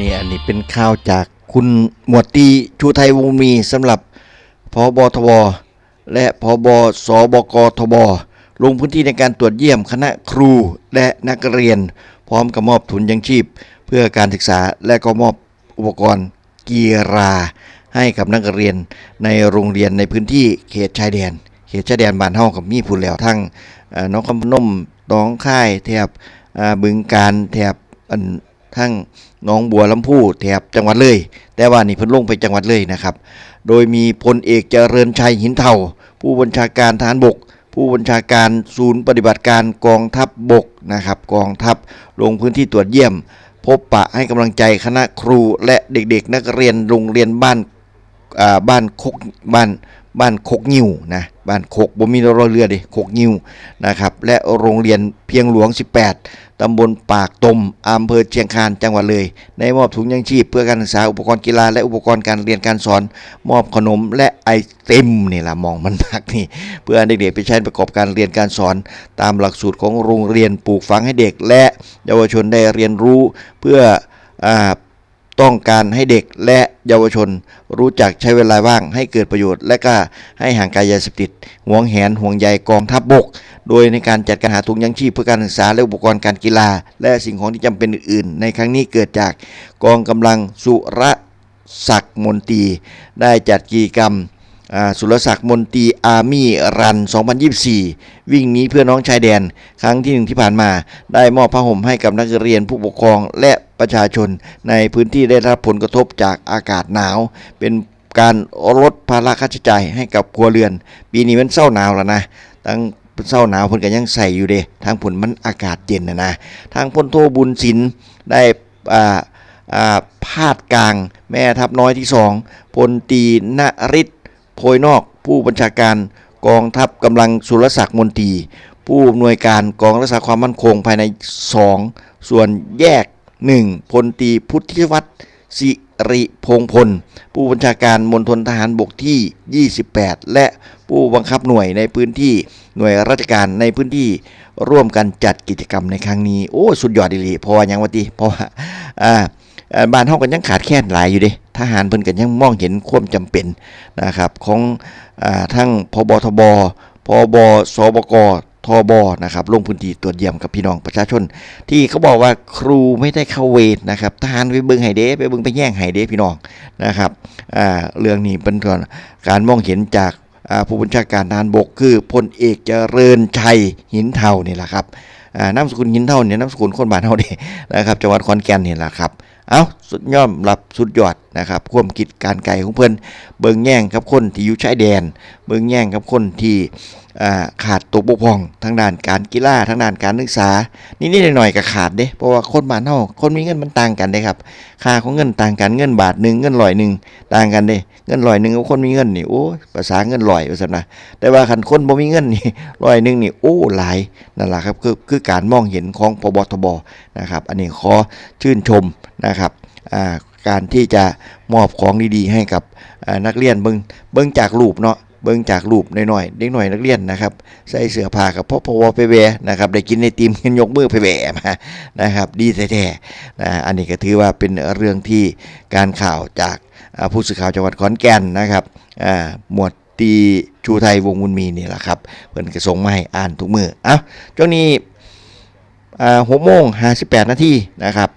นี่อันนี้เป็นข่าวจากคุณหมวดตีชูไทยวงมีสำหรับพอบทบและพอบสบกทบลงพื้นที่ในการตรวจเยี่ยมคณะครูและนักเรียน พร้อมกับมอบทุนยังชีพ เพื่อการศึกษาและก็มอบอุปกรณ์กีฬาให้กับนักเรียนในโรงเรียนในพื้นที่เขตชายแดน เขตชายแดนบ้านเฮากับมีผู้นแล้วทั้งน้องคำนมหน้องค่ายแถบบึงการแถบ ทั้งหน้องบัวลำพูแถบจังหวัดเลย แต่ว่านี่เพิ่นลงไปจังหวัดเลยนะครับ โดยมีพลเอกเจริญชัยหินเทาผู้บัญชาการทหารบก ผู้บัญชาการศูนย์ปฏิบัติการกองทัพบบกนะครับกองทัพลงพื้นที่ตรวจเยี่ยม พบปะให้กำลังใจคณะครูและเด็กๆ นักเรียนโรงเรียนบ้านบ้านคกบ้าน บ้านโคกงิวนะบ้านโคกบ่มีรอเรือดิโคกงิวนะครับและโรงเรียนเพียงหลวง 18 ตำบลปากตมอำเภอเชียงคานจังหวัดเลยในมอบถุงยังชีพเพื่อการศึกษาอุปกรณ์กีฬาและอุปกรณ์การเรียนการสอน มอบขนมและไอติมนี่ละมองมันพักนี่ เพื่อให้เด็กๆไปใช้ประกอบการเรียนการสอน ตามหลักสูตรของโรงเรียนปลูกฝังให้เด็ก และเยาวชนได้เรียนรู้เพื่ออ ต้องการให้เด็กและเยาวชน รู้จักใช้เวลาว่างให้เกิดประโยชน์ และก็ให้ห่างไกลยาเสพติดห่วงแหนห่วงใยกองทัพบบก โดยในการจัดการหาถุงยังชีพเพื่อการศึกษาและอุปกรณ์การกีฬา และสิ่งของที่จำเป็นอื่นๆ ในครั้งนี้เกิดจากกองกำลังสุรศักดิ์มนตรีได้จัดกิจกรรมสุรศักดิ์มนตรีอาร์มี่รัน 2024 วิ่งหนี้เพื่อน้องชายแดน ครั้งที่หนึ่งที่ผ่านมา ได้มอบผ้าห่มให้กับนักเรียนผู้ปกครอง และ ประชาชนในพื้นที่ได้รับผลกระทบจากอากาศหนาว เป็นการลดภาระค่าใช้จ่ายให้กับครัวเรือน ปีนี้มันเศร้าหนาวแล้วนะตั้งเศร้าหนาวเพิ่นก็ยังใส่อยู่เดทางผลมันอากาศเย็นนะนะทางพลโทบุญศิลป์ได้อ่าอ่าพาดกลางแม่ทัพน้อยที่สองพลตีนริศโพยนอก ผู้บัญชาการกองทัพกำลังสุรศักดิ์มนตรีผู้อำนวยการกองรักษาความมั่นคงภายใน 2 ส่วนแยก 1 พลตีพุทธิวัฒน์สิริพงพล ผู้บัญชาการมณฑลทหารบกที่ 28 และผู้บังคับหน่วยในพื้นที่หน่วยราชการในพื้นที่ร่วมกันจัดกิจกรรมในครั้งนี้ โอ้สุดยอดดีลีพราะว่าหยังวะติเพราะว่าอ่าบ้านเฮากันยังขาดแคลนหลายอยู่เด้ทหารเพิ่นก็ยังมองเห็นความจำเป็นนะครับของอทั้งพบทบพบสบก ทบนะครับลงพื้นที่ตรวจเยี่ยมกับพี่น้องประชาชน ที่เขาบอกว่าครูไม่ได้เข้าเวรนะครับทหารไปเบิ่งให้เดไปเบิ่งไปแย่งให้เดพี่น้องนะครับอ่าเรื่องนี้เป็นก่อนการมองเห็นจากผู้บัญชาการทหารบกคือพลเอกเจริญชัยหินเทานี่แหละครับนามสกุลหินเทาเนี่ยนามสกุลคนบ้านเฮาเด้นะครับจังหวัดขอนแก่นนี่แหละครับ เอา สุดย่อดรับสุดยอดนะครับความคิดการไกลของเพิ่อนเบิงแย่งกับคนที่อยู่ชายแดน เบิงแย่งกับคนที่ขาดตัวบกพร่องทางด้านการกีฬาทางด้านการศึกษานิดๆหน่อยๆก็ขาดเด้เพราะว่าคนบ้านเฮาคนมีเงินมันต่างกันเด้ครับค่าของเงินต่างกันเงินบาทหนึ่งเงินร้อยหนึ่งต่างกันเด้เงินร้อยหนึ่งกับคนมีเงินนี่โอ้ภาษาเงินร้อยว่าซั่นนะแต่ว่าคันคนบ่มีเงินนี่ร้อยหนึ่งนี่โอ้หลายนั่นล่ะครับคือคือการมองเห็นของพบทบนะครับ อันนี้ขอชื่นชมนะครับ การที่จะมอบของดีๆ ให้กับนักเรียนเบิงเบิงจากรูปเนาะเบิงจากรูปหน่อยๆเด็กหน่อยนักเรียนนะครับ ใส่เสื้อผ้ากับพ่อพวไปแวนะครับได้กินในตีมกันยกมือไปแวมานะครับดีแท้ๆนะอันนี้ก็ถือว่าเป็นเรื่องที่การข่าวจากผู้สื่อข่าวจังหวัดขอนแก่นนะครับหมวดตีชูไทยวงศ์มุนมีนี่แหละครับเพิ่นก็ส่งมาให้อ่านทุกมือเอ้าช่วงนี้หกโมงห้าสิบแปดนาทีนะครับ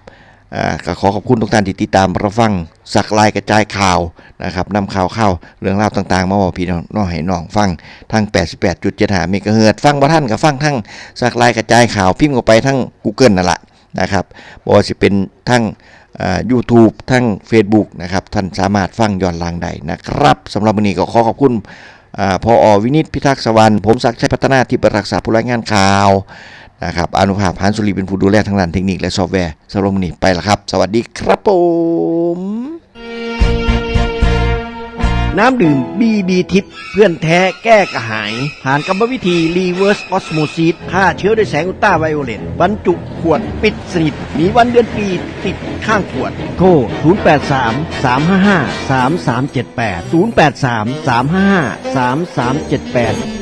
ก็ขอขอบคุณทุกท่านที่ติดตามรับฟังสักลายกระจายข่าวนะครับนำข่าวเข้าเรื่องราวต่างๆ มาบอกพี่น้องให้น้องฟังทั้ง 88.75เมกะเฮิรตซ์ฟังบ่ท่านก็ฟังทั้งสักลายกระจายข่าวพิมพ์เข้าไปทั้ง Google นั่นแหละนะครับบ่ว่าสิเป็นทั้งอ่า YouTube ทั้ง Facebook นะครับท่านสามารถฟังย้อนหลังได้นะครับสำหรับวันนี้ก็ขอขอบคุณอพออวินิตพิทักษ์สวรรค์ผมศักดิ์ชัยพัฒนาที่ปรึกรักษาผู้รายงานข่าว นะครับอนุภาพหานสุรีเป็นผู้ดูแลทางด้านเทคนิคและซอฟต์แวร์สำหรับวันนี้ไปแล้วครับ สวัสดีครับผม น้ำดื่ม BB ทิพย์เพื่อนแท้แก้กระหาย ผ่านกรรมวิธี Reverse Osmosis ฆ่าเชื้อด้วยแสงอุลตราไวโอเลตบรรจุขวดปิดสนิทมีวันเดือนปีติดข้างขวด โทร 083 355 3378 083 355 3378